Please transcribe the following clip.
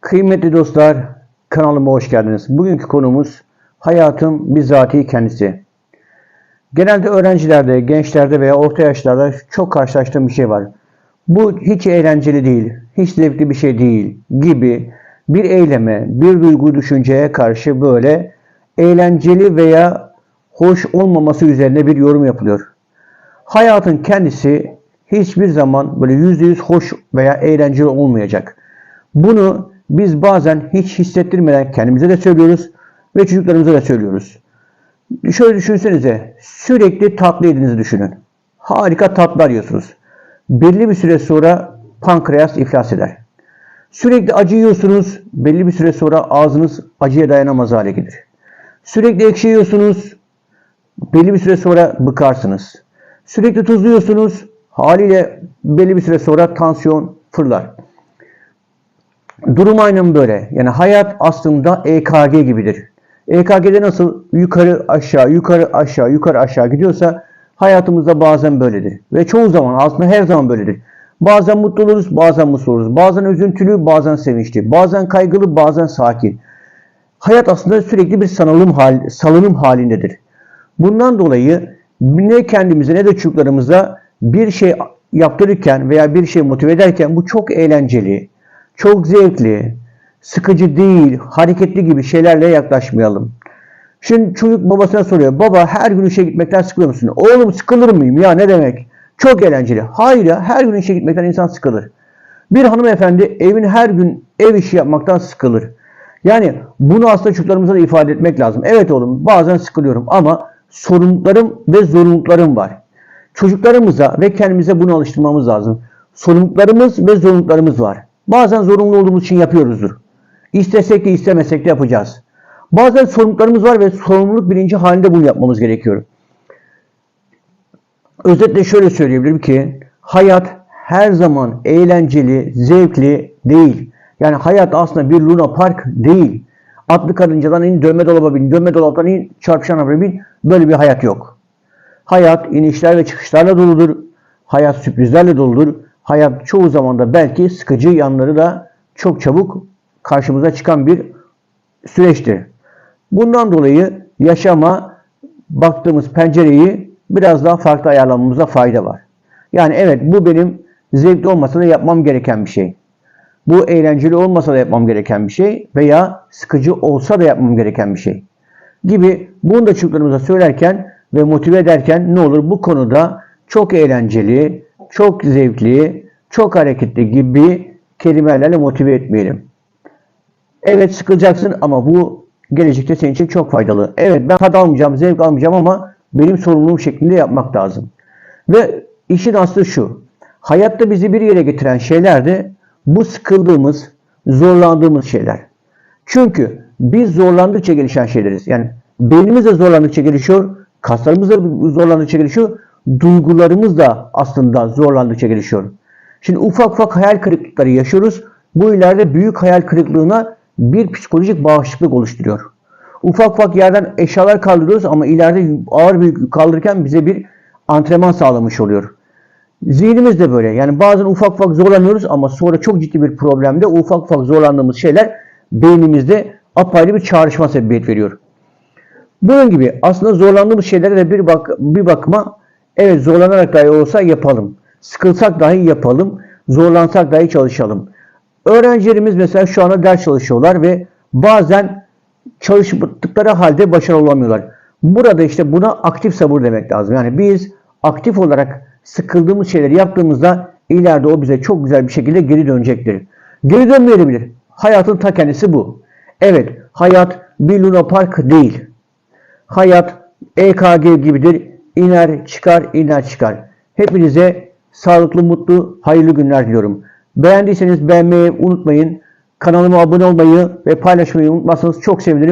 Kıymetli dostlar, kanalıma hoş geldiniz. Bugünkü konumuz hayatın bizatihi kendisi. Genelde öğrencilerde, gençlerde veya orta yaşlarda çok karşılaştığım bir şey var. Bu hiç eğlenceli değil, hiç zevkli bir şey değil gibi bir eyleme, bir duygu düşünceye karşı böyle eğlenceli veya hoş olmaması üzerine bir yorum yapılıyor. Hayatın kendisi hiçbir zaman böyle yüzde yüz hoş veya eğlenceli olmayacak. Bunu biz bazen hiç hissettirmeden kendimize de söylüyoruz ve çocuklarımıza da söylüyoruz. Şöyle düşünsenize, sürekli tatlı yediğinizi düşünün. Harika tatlar yiyorsunuz. Belli bir süre sonra pankreas iflas eder. Sürekli acı yiyorsunuz, belli bir süre sonra ağzınız acıya dayanamaz hale gelir. Sürekli ekşi yiyorsunuz, belli bir süre sonra bıkarsınız. Sürekli tuzlu yiyorsunuz, haliyle belli bir süre sonra tansiyon fırlar. Durum aynen böyle. Yani hayat aslında EKG gibidir. EKG'de nasıl yukarı aşağı, yukarı aşağı, yukarı aşağı gidiyorsa hayatımızda bazen böyledir. Ve çoğu zaman aslında her zaman böyledir. Bazen mutlu oluruz, bazen mutsuz oluruz. Bazen üzüntülü, bazen sevinçli. Bazen kaygılı, bazen sakin. Hayat aslında sürekli bir sanalım hal, salınım halindedir. Bundan dolayı ne kendimize ne de çocuklarımıza bir şey yaptırırken veya bir şey motive ederken bu çok eğlenceli, çok zevkli, sıkıcı değil, hareketli gibi şeylerle yaklaşmayalım. Şimdi çocuk babasına soruyor. Baba her gün işe gitmekten sıkılıyor musun? Oğlum sıkılır mıyım ya ne demek? Çok eğlenceli. Hayır ya her gün işe gitmekten insan sıkılır. Bir hanımefendi evin her gün ev işi yapmaktan sıkılır. Yani bunu aslında çocuklarımıza da ifade etmek lazım. Evet oğlum bazen sıkılıyorum ama sorumluluklarım ve zorunluluklarım var. Çocuklarımıza ve kendimize bunu alıştırmamız lazım. Sorumluluklarımız ve zorunluluklarımız var. Bazen zorunlu olduğumuz için yapıyoruzdur. İstesek de istemesek de yapacağız. Bazen sorumluluklarımız var ve sorumluluk bilinci halinde bunu yapmamız gerekiyor. Özetle şöyle söyleyebilirim ki hayat her zaman eğlenceli, zevkli değil. Yani hayat aslında bir Luna Park değil. Atlı karıncadan in, dönme dolaba bin, dönme dolaptan in, çarpışan arabaya bin. Böyle bir hayat yok. Hayat inişler ve çıkışlarla doludur. Hayat sürprizlerle doludur. Hayat çoğu zaman da belki sıkıcı yanları da çok çabuk karşımıza çıkan bir süreçtir. Bundan dolayı yaşama baktığımız pencereyi biraz daha farklı ayarlamamıza fayda var. Yani evet bu benim zevkli olmasa da yapmam gereken bir şey. Bu eğlenceli olmasa da yapmam gereken bir şey veya sıkıcı olsa da yapmam gereken bir şey gibi bunu da çocuklarımıza söylerken ve motive ederken ne olur bu konuda çok eğlenceli, çok zevkli, çok hareketli gibi kelimelerle motive etmeyelim. Evet sıkılacaksın ama bu gelecekte senin için çok faydalı. Evet ben tad almayacağım, zevk almayacağım ama benim sorumluluğum şeklinde yapmak lazım. Ve işin aslı şu. Hayatta bizi bir yere getiren şeyler de bu sıkıldığımız, zorlandığımız şeyler. Çünkü biz zorlandıkça gelişen şeyleriz. Yani beynimiz de zorlandıkça gelişiyor, kaslarımız da zorlandıkça gelişiyor, duygularımız da aslında zorlandıkça gelişiyor. Şimdi ufak ufak hayal kırıklıkları yaşıyoruz. Bu ileride büyük hayal kırıklığına bir psikolojik bağışıklık oluşturuyor. Ufak ufak yerden eşyalar kaldırıyoruz ama ileride ağır bir kaldırırken bize bir antrenman sağlamış oluyor. Zihnimiz de böyle. Yani bazen ufak ufak zorlanıyoruz ama sonra çok ciddi bir problemde ufak ufak zorlandığımız şeyler beynimizde apayrı bir çağrışma sebebiyet veriyor. Bunun gibi aslında zorlandığımız şeylere de bir, bak bir bakıma evet zorlanarak dahi olsa yapalım. Sıkılsak dahi yapalım. Zorlansak dahi çalışalım. Öğrencilerimiz mesela şu anda ders çalışıyorlar ve bazen çalıştıkları halde başarılı olamıyorlar. Burada işte buna aktif sabır demek lazım. Yani biz aktif olarak sıkıldığımız şeyleri yaptığımızda ileride o bize çok güzel bir şekilde geri dönecektir. Geri dönmeyebilir. Hayatın ta kendisi bu. Evet, hayat bir Luna Park değil. Hayat EKG gibidir. İner çıkar, iner çıkar. Hepinize sağlıklı, mutlu, hayırlı günler diliyorum. Beğendiyseniz beğenmeyi unutmayın. Kanalıma abone olmayı ve paylaşmayı unutmazsanız çok sevinirim.